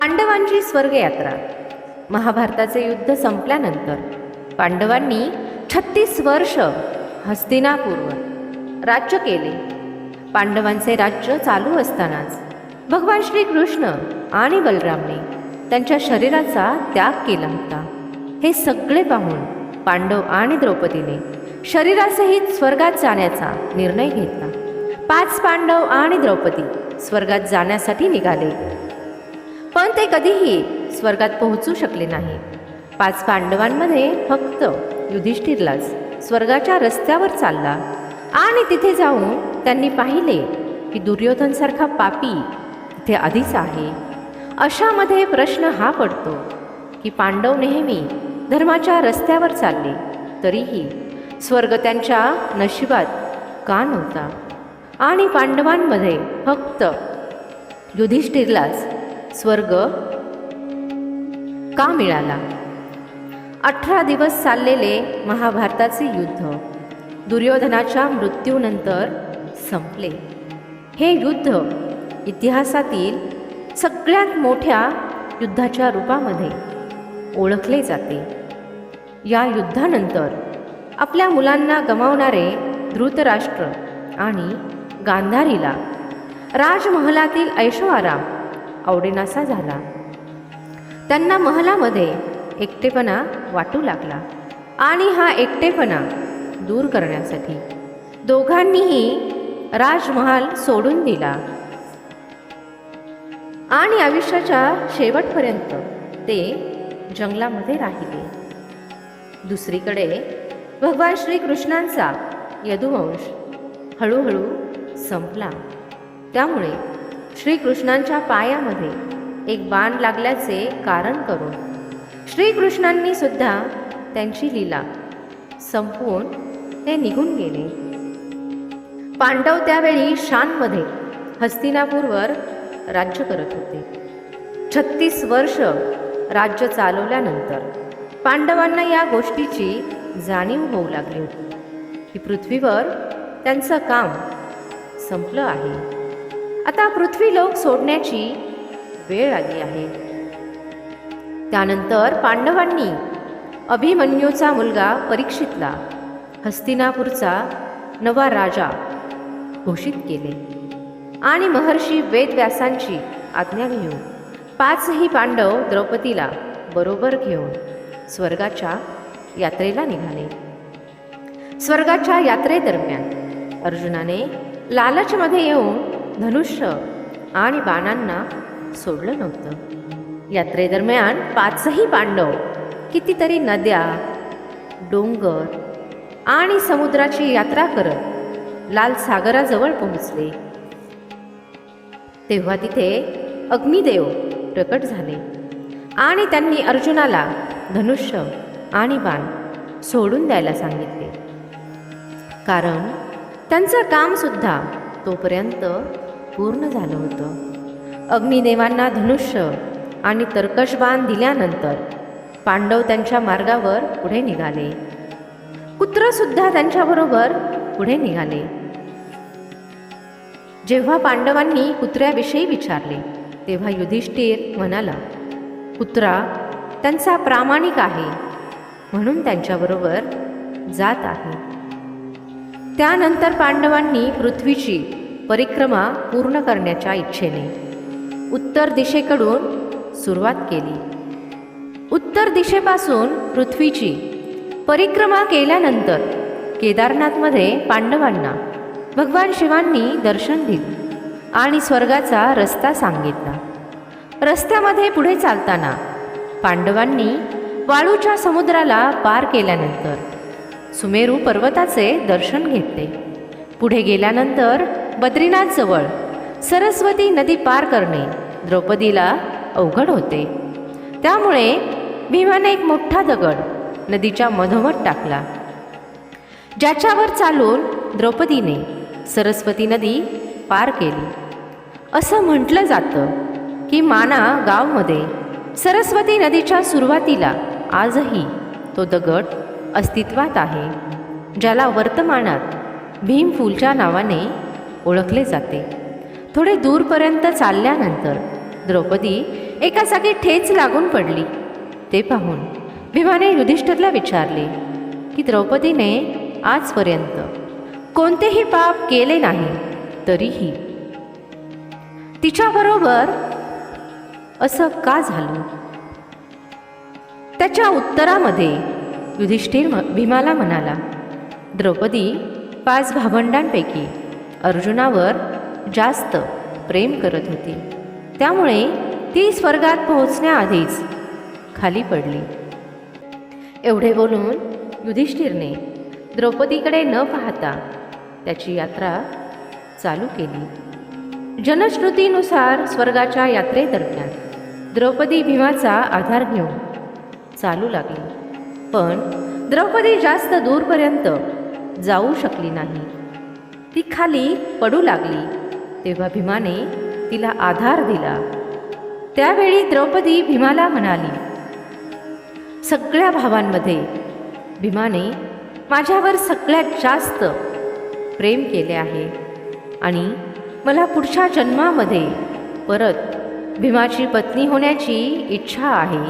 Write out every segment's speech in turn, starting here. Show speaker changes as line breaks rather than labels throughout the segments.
पांडवांची स्वर्गयात्रा. महाभारताचे युद्ध संपल्यानंतर पांडवांनी छत्तीस वर्ष हस्तिनापूर्व राज्य केले. पांडवांचे राज्य चालू असतानाच भगवान श्रीकृष्ण आणि बलरामने त्यांच्या शरीराचा त्याग केला होता. हे सगळे पाहून पांडव आणि द्रौपदीने शरीरासहित स्वर्गात जाण्याचा निर्णय घेतला. पाच पांडव आणि द्रौपदी स्वर्गात जाण्यासाठी निघाले. पण ते कधीही स्वर्गात पोहोचू शकले नाही. पाच पांडवांमध्ये फक्त युधिष्ठिरलाच स्वर्गाच्या रस्त्यावर चालला आणि तिथे जाऊन त्यांनी पाहिले की दुर्योधनसारखा पापी तिथे आधीच आहे. अशामध्ये प्रश्न हा पडतो की पांडव नेहमी धर्माच्या रस्त्यावर चालले तरीही स्वर्ग त्यांच्या नशिबात का नव्हता? आणि पांडवांमध्ये फक्त युधिष्ठिरलाच स्वर्ग का मिळाला? अठरा दिवस चाललेले महाभारताचे युद्ध दुर्योधनाच्या मृत्यूनंतर संपले. हे युद्ध इतिहासातील सगळ्यात मोठ्या युद्धाच्या रूपामध्ये ओळखले जाते. या युद्धानंतर आपल्या मुलांना गमावणारे धृतराष्ट्र आणि गांधारीला राजमहलातील ऐशोआराम आवडेनासा झाला. त्यांना महलामध्ये एकटेपणा वाटू लागला आणि हा एकटेपणा दूर करण्यासाठी दोघांनीही राजमहाल सोडून दिला. आणि आयुष्याच्या शेवटपर्यंत ते जंगलामध्ये राहिले. दुसरीकडे भगवान श्रीकृष्णांचा यदुवंश हळूहळू संपला. त्यामुळे श्रीकृष्णांच्या पायामध्ये एक बाण लागल्याचे कारण करून. श्रीकृष्णांनी सुद्धा त्यांची लीला संपवून ते निघून गेले. पांडव त्यावेळी शानमध्ये हस्तिनापूरवर राज्य करत होते. छत्तीस वर्ष राज्य चालवल्यानंतर पांडवांना या गोष्टीची जाणीव होऊ लागली होती. की पृथ्वीवर त्यांचं काम संपलं आहे. आता पृथ्वी लोक सोडण्याची वेळ आली आहे. त्यानंतर पांडवांनी अभिमन्यूचा मुलगा परीक्षितला हस्तिनापूरचा नवा राजा घोषित केले. आणि महर्षी वेदव्यासांची आज्ञा घेऊन पाचही पांडव द्रौपदीला बरोबर घेऊन स्वर्गाच्या यात्रेला निघाले. स्वर्गाच्या यात्रेदरम्यान अर्जुनाने लालचमध्ये येऊन धनुष्य आणि बाणांना सोडलं नव्हतं. यात्रेदरम्यान पाचही पांडव कितीतरी नद्या डोंगर आणि समुद्राची यात्रा करत लाल सागराजवळ पोहोचले. तेव्हा तिथे अग्निदेव प्रकट झाले आणि त्यांनी अर्जुनाला धनुष्य आणि बाण सोडून द्यायला सांगितले. कारण त्यांचं कामसुद्धा तोपर्यंत पूर्ण झालं होतं. अग्निदेवांना धनुष्य आणि तरकश बाण दिल्यानंतर पांडव त्यांच्या मार्गावर पुढे निघाले. कुत्रसुद्धा त्यांच्याबरोबर पुढे निघाले. जेव्हा पांडवांनी कुत्र्याविषयी विचारले तेव्हा युधिष्ठिर म्हणाला कुत्रा त्यांचा प्रामाणिक आहे म्हणून त्यांच्याबरोबर जात आहे. त्यानंतर पांडवांनी पृथ्वीची परिक्रमा पूर्ण करण्याच्या इच्छेने. उत्तर दिशेकडून सुरुवात केली. उत्तर दिशेपासून पृथ्वीची परिक्रमा केल्यानंतर केदारनाथमध्ये पांडवांना भगवान शिवांनी दर्शन दिले आणि स्वर्गाचा रस्ता सांगितला. रस्त्यामध्ये पुढे चालताना पांडवांनी वाळूच्या समुद्राला पार केल्यानंतर सुमेरू पर्वताचे दर्शन घेतले. पुढे गेल्यानंतर बद्रीनाथजवळ सरस्वती नदी पार करणे द्रौपदीला अवघड होते. त्यामुळे भीमाने एक मोठा दगड नदीच्या मधोमध टाकला. ज्याच्यावर चालून द्रौपदीने सरस्वती नदी पार केली. असं म्हटलं जातं की माना गावमध्ये सरस्वती नदीच्या सुरुवातीला आजही तो दगड अस्तित्वात आहे ज्याला वर्तमानात भीमफूलच्या नावाने ओळखले जाते. थोडे दूरपर्यंत चालल्यानंतर द्रौपदी एका जागी ठेच लागून पडली. ते पाहून भीमाने युधिष्ठिरला विचारले की द्रौपदीने आजपर्यंत कोणतेही पाप केले नाही तरीही तिच्याबरोबर असं का झालं? त्याच्या उत्तरामध्ये युधिष्ठिर भीमाला म्हणाला द्रौपदी पाच भावंडांपैकी अर्जुनावर जास्त प्रेम करत होती. त्यामुळे ती स्वर्गात पोहोचण्याआधीच खाली पडली. एवढे बोलून युधिष्ठिरने द्रौपदीकडे न पाहता त्याची यात्रा चालू केली. जनश्रुतीनुसार स्वर्गाच्या यात्रेदरम्यान द्रौपदी भीमाचा आधार घेऊन चालू लागली. पण द्रौपदी जास्त दूरपर्यंत जाऊ शकली नाही. ती खाली पडू लागली. तेव्हा भीमाने तिला आधार दिला. त्यावेळी द्रौपदी भीमाला म्हणाली सगळ्या भावांमध्ये भीमाने माझ्यावर सगळ्यात जास्त प्रेम केले आहे आणि मला पुढच्या जन्मामध्ये परत भीमाची पत्नी होण्याची इच्छा आहे.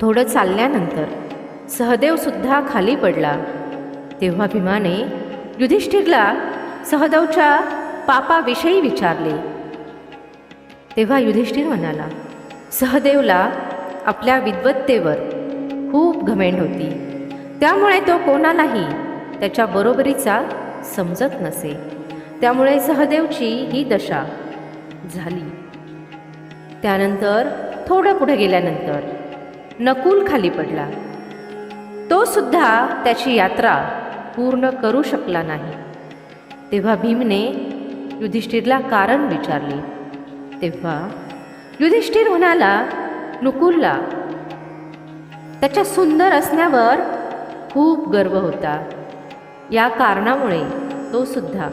थोडं चालल्यानंतर सहदेवसुद्धा खाली पडला. तेव्हा भीमाने युधिष्ठिरला सहदेवच्या पापाविषयी विचारले. तेव्हा युधिष्ठिर म्हणाला सहदेवला आपल्या विद्वत्तेवर खूप घमेंड होती. त्यामुळे तो कोणालाही त्याच्या बरोबरीचा समजत नसे. त्यामुळे सहदेवची ही दशा झाली. त्यानंतर थोडं पुढे गेल्यानंतर नकुल खाली पडला. तो सुद्धा त्याची यात्रा पूर्ण करू शकला नाही. तेव्हा भीमने युधिष्ठिरला कारण विचारले. तेव्हा युधिष्ठिर म्हणाला नुकुलला त्याच्या सुंदर असण्यावर खूप गर्व होता. या कारणामुळे तो सुद्धा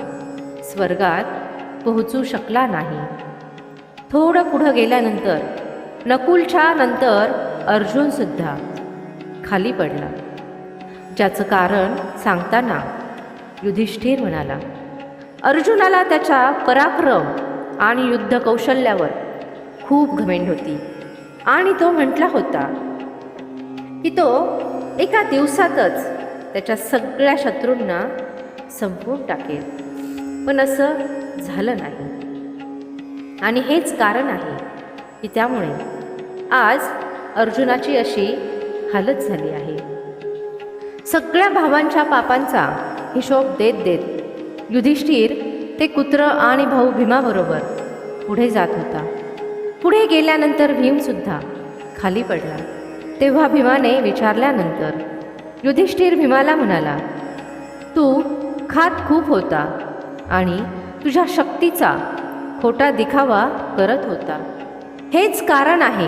स्वर्गात पोहोचू शकला नाही. थोडं पुढं गेल्यानंतर नकुलच्या नंतर अर्जुनसुद्धा खाली पडला. ज्याचं कारण सांगताना युधिष्ठिर म्हणाला अर्जुनाला त्याच्या पराक्रम आणि युद्ध कौशल्यावर खूप घमेंड होती आणि तो म्हटला होता की तो एका दिवसातच त्याच्या सगळ्या शत्रूंना संपवून टाकेल. पण असं झालं नाही. आणि हेच कारण आहे की त्यामुळे आज अर्जुनाची अशी हालत झाली आहे. सगळ्या भावांच्या पापांचा हिशोब देत देत युधिष्ठिर ते कुत्र आणि भाऊ भीमाबरोबर पुढे जात होता. पुढे गेल्यानंतर भीमसुद्धा खाली पडला. तेव्हा भीमाने विचारल्यानंतर युधिष्ठिर भीमाला म्हणाला तू खात खूप होता आणि तुझ्या शक्तीचा खोटा दिखावा करत होता. हेच कारण आहे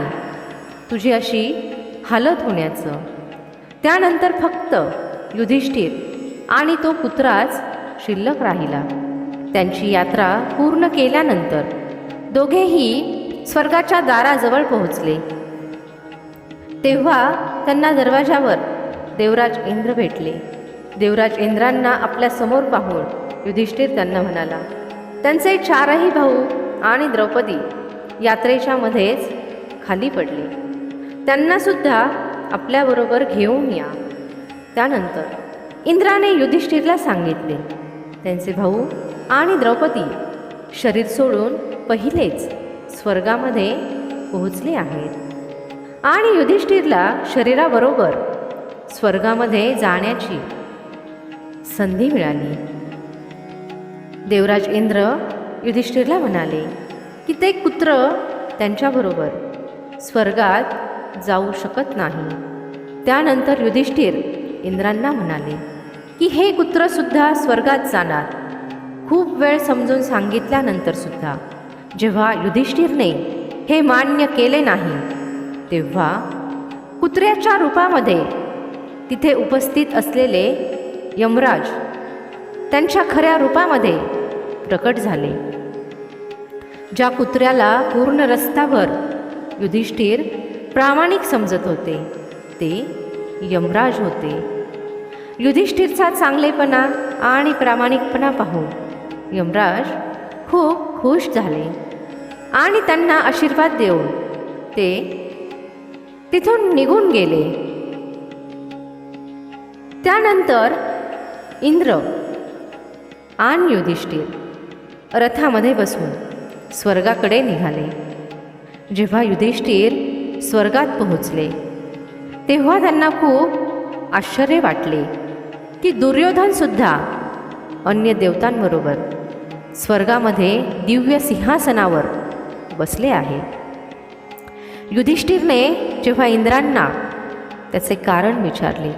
तुझी अशी हालत होण्याचं. त्यानंतर फक्त युधिष्ठिर आणि तो कुत्राच शिल्लक राहिला. त्यांची यात्रा पूर्ण केल्यानंतर दोघेही स्वर्गाच्या दाराजवळ पोहोचले. तेव्हा त्यांना दरवाजावर देवराज इंद्र भेटले. देवराज इंद्रांना आपल्यासमोर पाहून युधिष्ठिर त्यांना म्हणाला त्यांचे चारही भाऊ आणि द्रौपदी यात्रेच्या मध्येच खाली पडले. त्यांनासुद्धा आपल्याबरोबर घेऊन या. त्यानंतर इंद्राने युधिष्ठिरला सांगितले त्यांचे भाऊ आणि द्रौपदी शरीर सोडून पहिलेच स्वर्गामध्ये पोहोचले आहेत. आणि युधिष्ठिरला शरीराबरोबर स्वर्गामध्ये जाण्याची संधी मिळाली. देवराज इंद्र युधिष्ठिरला म्हणाले की ते कुत्र त्यांच्याबरोबर स्वर्गात जाऊ शकत नाही. त्यानंतर युधिष्ठिर इंद्रांना म्हणाले की हे कुत्रसुद्धा स्वर्गात जाणार. खूप वेळ समजून सांगितल्यानंतर सुद्धा जेव्हा युधिष्ठिरने हे मान्य केले नाही तेव्हा कुत्र्याच्या रूपामध्ये तिथे उपस्थित असलेले यमराज त्यांच्या खऱ्या रूपामध्ये प्रकट झाले. ज्या कुत्र्याला पूर्ण रस्त्यावर युधिष्ठिर प्रामाणिक समजत होते. ते यमराज होते. युधिष्ठिरचा चांगलेपणा आणि प्रामाणिकपणा पाहून यमराज खूप खुश झाले आणि त्यांना आशीर्वाद देऊन ते तिथून निघून गेले. त्यानंतर इंद्र आणि युधिष्ठिर रथामध्ये बसून स्वर्गाकडे निघाले. जेव्हा युधिष्ठिर स्वर्गात पोहोचले. तेव्हा त्यांना खूप आश्चर्य वाटले की दुर्योधनसुद्धा अन्य देवतांबरोबर स्वर्गामध्ये दिव्य सिंहासनावर बसले आहे. युधिष्ठिरने जेव्हा इंद्रांना त्याचे कारण विचारले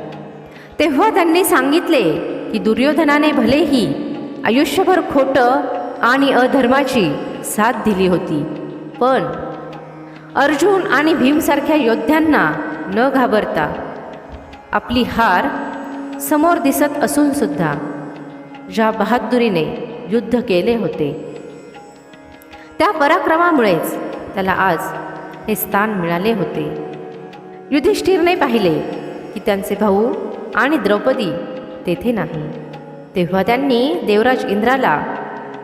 तेव्हा त्यांनी सांगितले की दुर्योधनाने भलेही आयुष्यभर खोटं आणि अधर्माची साथ दिली होती पण अर्जुन आणि भीमसारख्या योद्ध्यांना न घाबरता आपली हार समोर दिसत असूनसुद्धा ज्या बहादुरीने युद्ध केले होते त्या पराक्रमामुळेच त्याला आज हे स्थान मिळाले होते. युधिष्ठिरने पाहिले की त्यांचे भाऊ आणि द्रौपदी तेथे नाही. तेव्हा त्यांनी देवराज इंद्राला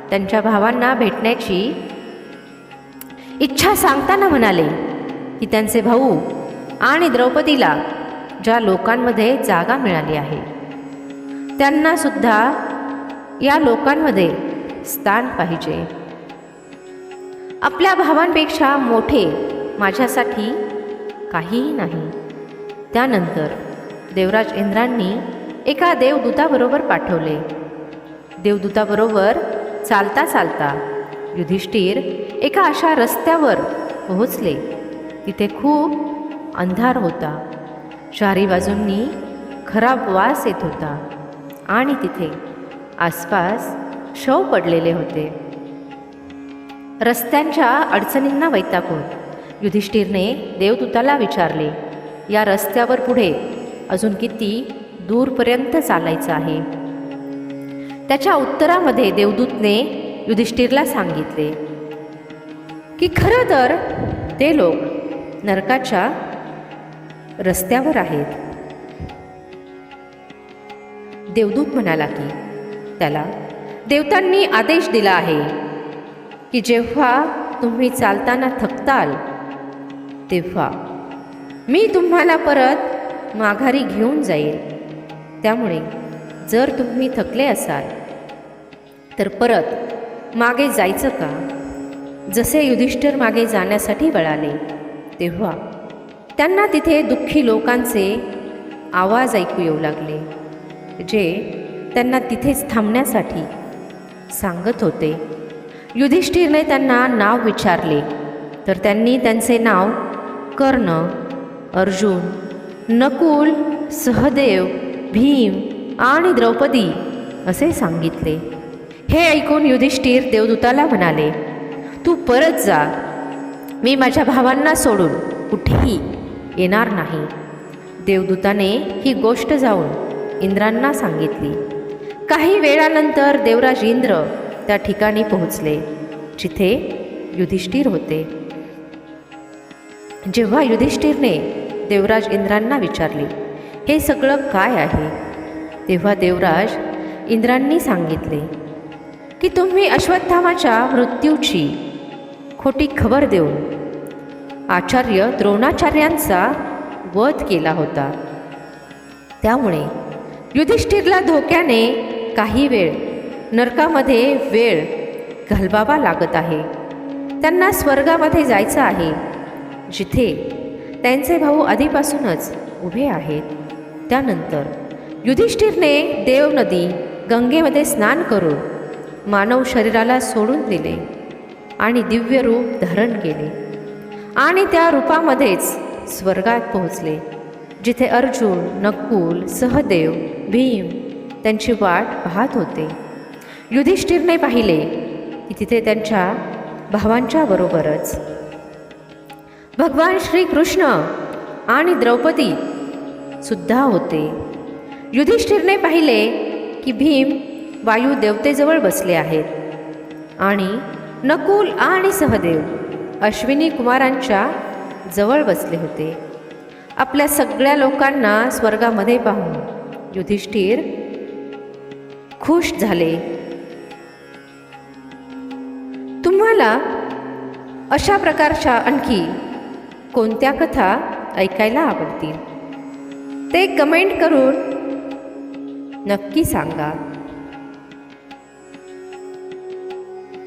त्यांच्या भावांना भेटण्याची इच्छा सांगताना म्हणाले की त्यांचे भाऊ आणि द्रौपदीला ज्या लोकांमध्ये जागा मिळाली आहे त्यांना सुद्धा या लोकांमध्ये स्थान पाहिजे. आपल्या भावांपेक्षा मोठे माझ्यासाठी काहीही नाही. त्यानंतर देवराज इंद्रांनी एका देवदूताबरोबर पाठवले. देवदूताबरोबर चालता चालता युधिष्ठिर एका अशा रस्त्यावर पोहोचले. तिथे खूप अंधार होता. चारी बाजूंनी खराब वास येत होता आणि तिथे आसपास शव पडलेले होते. रस्त्यांच्या अडचणींना वैतागून युधिष्ठिरने देवदूताला विचारले या रस्त्यावर पुढे अजून किती दूरपर्यंत चालायचं आहे? त्याच्या उत्तरामध्ये देवदूतने युधिष्ठिरला सांगितले की खरं तर ते लोक नरकाच्या रस्त्यावर आहेत. देवदूत म्हणाला की त्याला देवतांनी आदेश दिला आहे की जेव्हा तुम्ही चालताना थकताल तेव्हा मी तुम्हाला परत माघारी घेऊन जाईल. त्यामुळे जर तुम्ही थकले असाल तर परत मागे जायचं का? जसे युधिष्ठिर मागे जाण्यासाठी वळाले तेव्हा त्यांना तिथे दुःखी लोकांचे आवाज ऐकू येऊ लागले जे त्यांना तिथेच थांबण्यासाठी सांगत होते. युधिष्ठिरने त्यांना नाव विचारले तर त्यांनी त्यांचे नाव कर्ण अर्जुन नकुल सहदेव भीम आणि द्रौपदी असे सांगितले. हे ऐकून युधिष्ठिर देवदूताला म्हणाले तू परत जा. मी माझ्या भावांना सोडून कुठेही येणार नाही. देवदूताने ही गोष्ट जाऊन इंद्रांना सांगितली. काही वेळानंतर देवराज इंद्र त्या ठिकाणी पोहोचले जिथे युधिष्ठिर होते. जेव्हा युधिष्ठिरने देवराज इंद्रांना विचारले हे सगळं काय आहे? तेव्हा देवराज इंद्रांनी सांगितले की तुम्ही अश्वत्थामाच्या मृत्यूची खोटी खबर देऊन आचार्य द्रोणाचार्यांचा वध केला होता. त्यामुळे युधिष्ठिरला धोक्याने काही वेळ नरकामध्ये वेळ घालवावा लागत आहे. त्यांना स्वर्गामध्ये जायचं आहे जिथे त्यांचे भाऊ आधीपासूनच उभे आहेत. त्यानंतर युधिष्ठिरने देव नदी गंगेमध्ये स्नान करून मानव शरीराला सोडून दिले. आणि दिव्य रूप धारण केले. आणि त्या रूपामध्येच स्वर्गात पोहोचले जिथे अर्जुन नकुल सहदेव भीम त्यांची वाट पाहत होते. युधिष्ठिरने पाहिले की तिथे त्यांच्या भावांच्या बरोबरच. भगवान श्रीकृष्ण आणि द्रौपदी सुद्धा होते. युधिष्ठिरने पाहिले की भीम वायू देवतेजवळ बसले आहेत आणि नकुल आणि सहदेव अश्विनी कुमारांच्या जवळ बसले होते. आपल्या सगळ्या लोकांना स्वर्गामध्ये पाहून युधिष्ठिर खुश झाले. तुम्हाला अशा प्रकारच्या आणखी कोणत्या कथा ऐकायला आवडतील? ते कमेंट करून नक्की सांगा.